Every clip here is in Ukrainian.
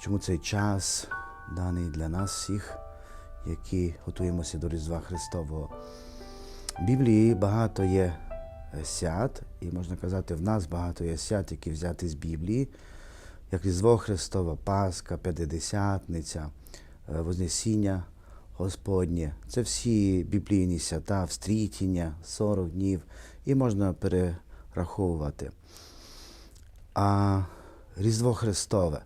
чому цей час даний для нас всіх, які готуємося до Різдва Христового. В Біблії багато є е, свят, і можна казати, в нас багато є свят, які взяті з Біблії, як Різдво Христова, Пасха, П'ятидесятниця, е, Вознесіння Господнє. Це всі біблійні свята, встрітіння, 40 днів, і можна перераховувати. А Різдво Христове.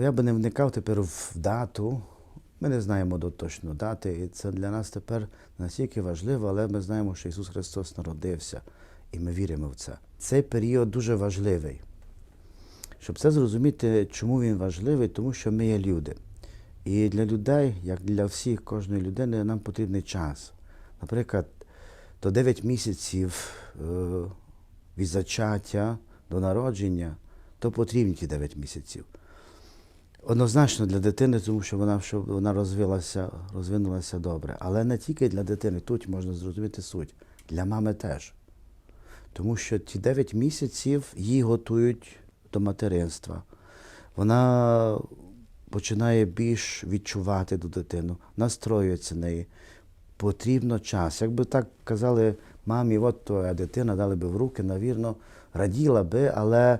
Я би не вникав тепер в дату. Ми не знаємо до точно дати, і це для нас тепер настільки важливо, але ми знаємо, що Ісус Христос народився, і ми віримо в це. Цей період дуже важливий. Щоб це зрозуміти, чому він важливий, тому що ми є люди. І для людей, як для всіх, кожної людини, нам потрібний час. Наприклад, до 9 місяців е, від зачаття до народження, то потрібні ті 9 місяців. Однозначно для дитини, тому що вона щоб вона розвилася, розвинулася добре. Але не тільки для дитини, тут можна зрозуміти суть. Для мами теж. Тому що ті 9 місяців її готують до материнства. Вона починає більш відчувати до дитину, настроюється неї. Потрібно час. Якби так казали мамі, от твоя дитина дали би в руки, навірно, раділа би, але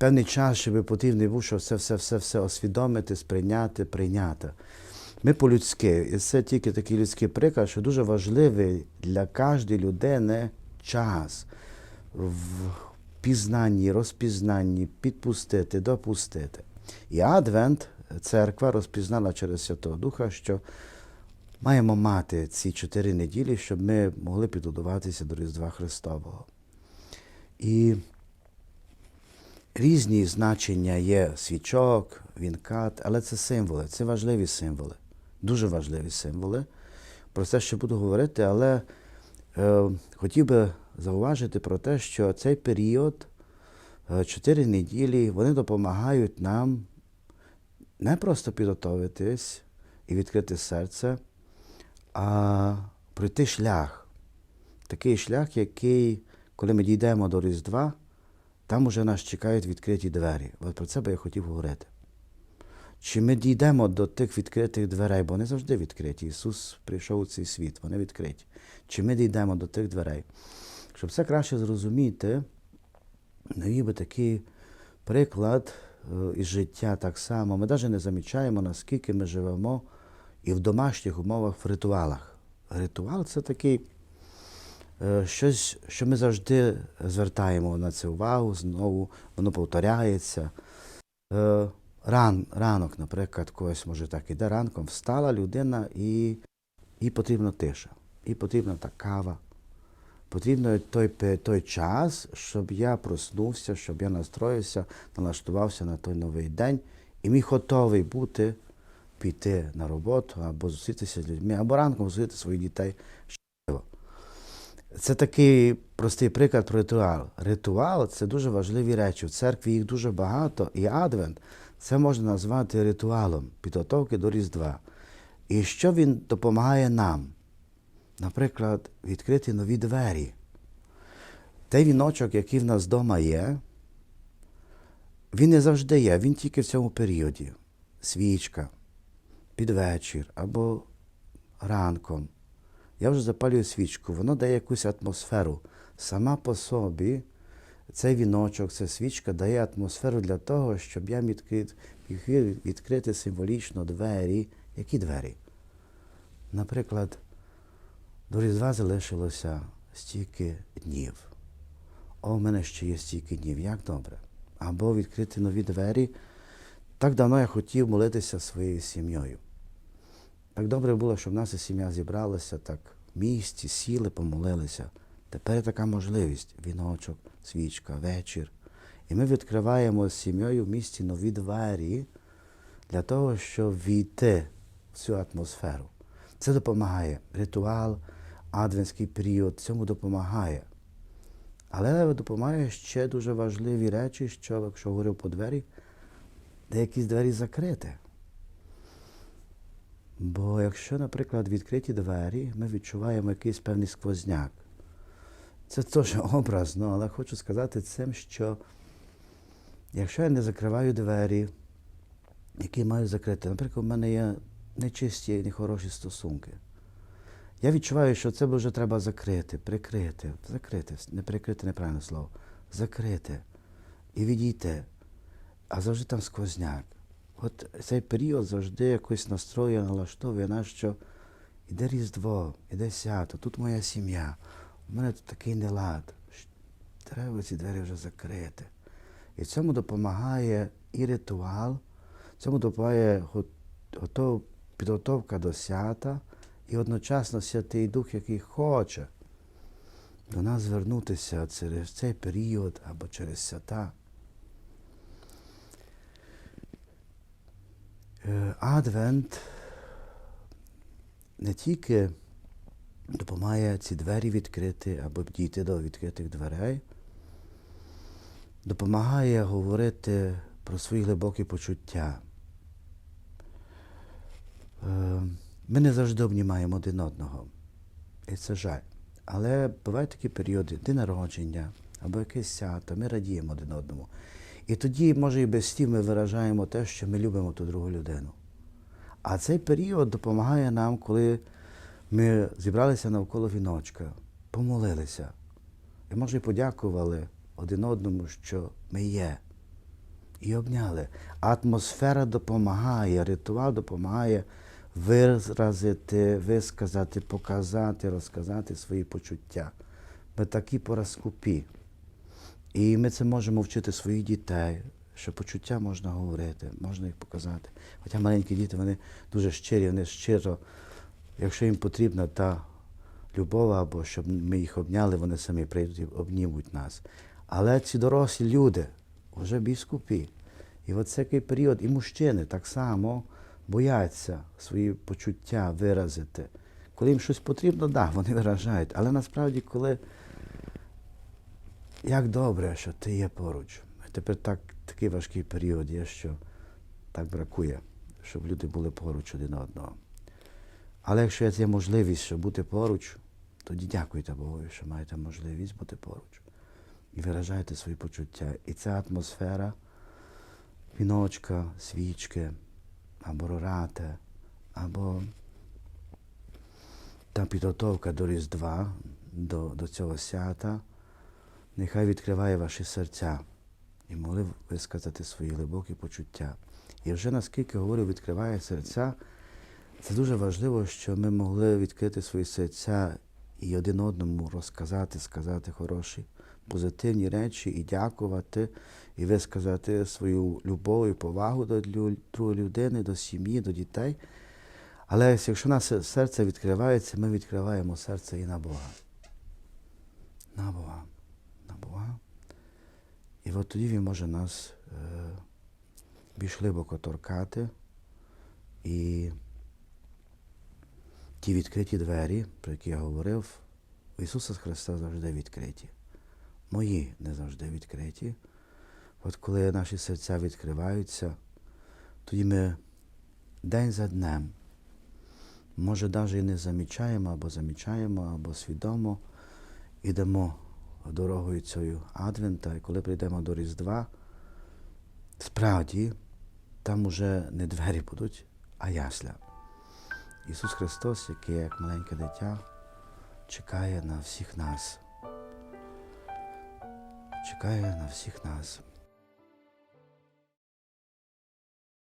певний час, щоб потрібний був, щоб все, все, все, все освідомити, сприйняти, прийняти. Ми по-людськи, і це тільки такий людський приклад, що дуже важливий для кожної людини час в пізнанні, розпізнанні, підпустити, допустити. І Адвент церква розпізнала через Святого Духа, що маємо мати ці чотири неділі, щоб ми могли підготуватися до Різдва Христового. І різні значення є свічок, вінкат, але це символи, це важливі символи, дуже важливі символи. Про це ще буду говорити, але е, хотів би зауважити про те, що цей період, е, чотири неділі, вони допомагають нам не просто підготовитись і відкрити серце, а пройти шлях. Такий шлях, який, коли ми дійдемо до Різдва, там уже нас чекають відкриті двері. От про це би я хотів говорити. Чи ми дійдемо до тих відкритих дверей, бо вони завжди відкриті. Ісус прийшов у цей світ, вони відкриті. Чи ми дійдемо до тих дверей? Щоб це краще зрозуміти, навів би такий приклад е, із життя так само. Ми навіть не замічаємо, наскільки ми живемо і в домашніх умовах в ритуалах. Ритуал це такий щось, що ми завжди звертаємо на це увагу, знову воно повторяється. Е, Ран, ранок, наприклад, когось може так іде ранком, встала людина і, і потрібна тиша, і потрібна та кава. Потрібно той, той час, щоб я проснувся, щоб я настроївся, налаштувався на той новий день і міг готовий бути піти на роботу або зустрітися з людьми, або ранком зустріти своїх дітей. Це такий простий приклад про ритуал. Ритуал це дуже важливі речі. В церкві їх дуже багато, і адвент це можна назвати ритуалом підготовки до Різдва. І що він допомагає нам? Наприклад, відкрити нові двері. Той віночок, який в нас вдома є, він не завжди є, він тільки в цьому періоді. Свічка, під вечір або ранком. Я вже запалюю свічку, воно дає якусь атмосферу. Сама по собі цей віночок, ця свічка дає атмосферу для того, щоб я міг відкрити, символічно двері. Які двері? Наприклад, до Різдва залишилося стільки днів. О, в мене ще є стільки днів, як добре. Або відкрити нові двері. Так давно я хотів молитися своєю сім'єю. Так добре було, щоб наша сім'я зібралася так в місті, сіли, помолилися. Тепер така можливість віночок, свічка, вечір. І ми відкриваємо з сім'єю в місті нові двері для того, щоб війти в цю атмосферу. Це допомагає. Ритуал, адвентський період цьому допомагає. Але допомагає ще дуже важливі речі, що, якщо говорив по двері, деякі двері закриті. Бо якщо, наприклад, відкриті двері, ми відчуваємо якийсь певний сквозняк. Це теж образно, але хочу сказати цим, що якщо я не закриваю двері, які маю закрити, наприклад, в мене є нечисті, нехороші стосунки. Я відчуваю, що це вже треба закрити, прикрити, закрити, не прикрити неправильне слово, закрити і відійти. А завжди там сквозняк. От цей період завжди якось настроює, налаштовує нас, що іде Різдво, іде свято, тут моя сім'я, у мене тут такий нелад. Треба ці двері вже закрити. І цьому допомагає і ритуал, цьому допомагає готов- підготовка до свята і одночасно Святий Дух, який хоче до нас звернутися через цей період або через свята. Адвент не тільки допомагає ці двері відкрити або дійти до відкритих дверей, допомагає говорити про свої глибокі почуття. Е, Ми не завжди обнімаємо один одного. І це жаль. Але бувають такі періоди, день народження або якесь свято, ми радіємо один одному. І тоді, може, і без слів ми виражаємо те, що ми любимо ту другу людину. А цей період допомагає нам, коли ми зібралися навколо віночка, помолилися. І, може, і подякували один одному, що ми є. І обняли. Атмосфера допомагає, ритуал допомагає виразити, висказати, показати, розказати свої почуття. Ми такі пораскупі. І ми це можемо вчити своїх дітей, що почуття можна говорити, можна їх показати. Хоча маленькі діти, вони дуже щирі, вони щиро, якщо їм потрібна та любов, або щоб ми їх обняли, вони самі прийдуть і обнімуть нас. Але ці дорослі люди вже біскупі. І от такий період, і мужчини так само бояться свої почуття виразити. Коли їм щось потрібно, так, да, вони виражають. Але насправді, коли як добре, що ти є поруч. Тепер так, такий важкий період є, що так бракує, щоб люди були поруч один одного. Але якщо є можливість, щоб бути поруч, тоді дякуйте Богу, що маєте можливість бути поруч. І виражайте свої почуття. І ця атмосфера віночка, свічки, або рорати, або та підготовка до Різдва, до, до цього свята, нехай відкриває ваші серця і могли висказати свої глибокі почуття. І вже наскільки говорю, відкриває серця, це дуже важливо, що ми могли відкрити свої серця і один одному розказати, сказати хороші, позитивні речі і дякувати, і висказати свою любов і повагу до другої людини, до сім'ї, до дітей. Але якщо наше серце відкривається, ми відкриваємо серце і на Бога. На Бога. І от тоді Він може нас е, більш глибоко торкати. І ті відкриті двері, про які я говорив, у Ісуса Христа завжди відкриті. Мої не завжди відкриті. От коли наші серця відкриваються, тоді ми день за днем, може, навіть і не замічаємо, або замічаємо, або свідомо йдемо дорогою цією Адвента, і коли прийдемо до Різдва, справді там уже не двері будуть, а ясля. Ісус Христос, який як маленьке дитя, чекає на всіх нас. Чекає на всіх нас.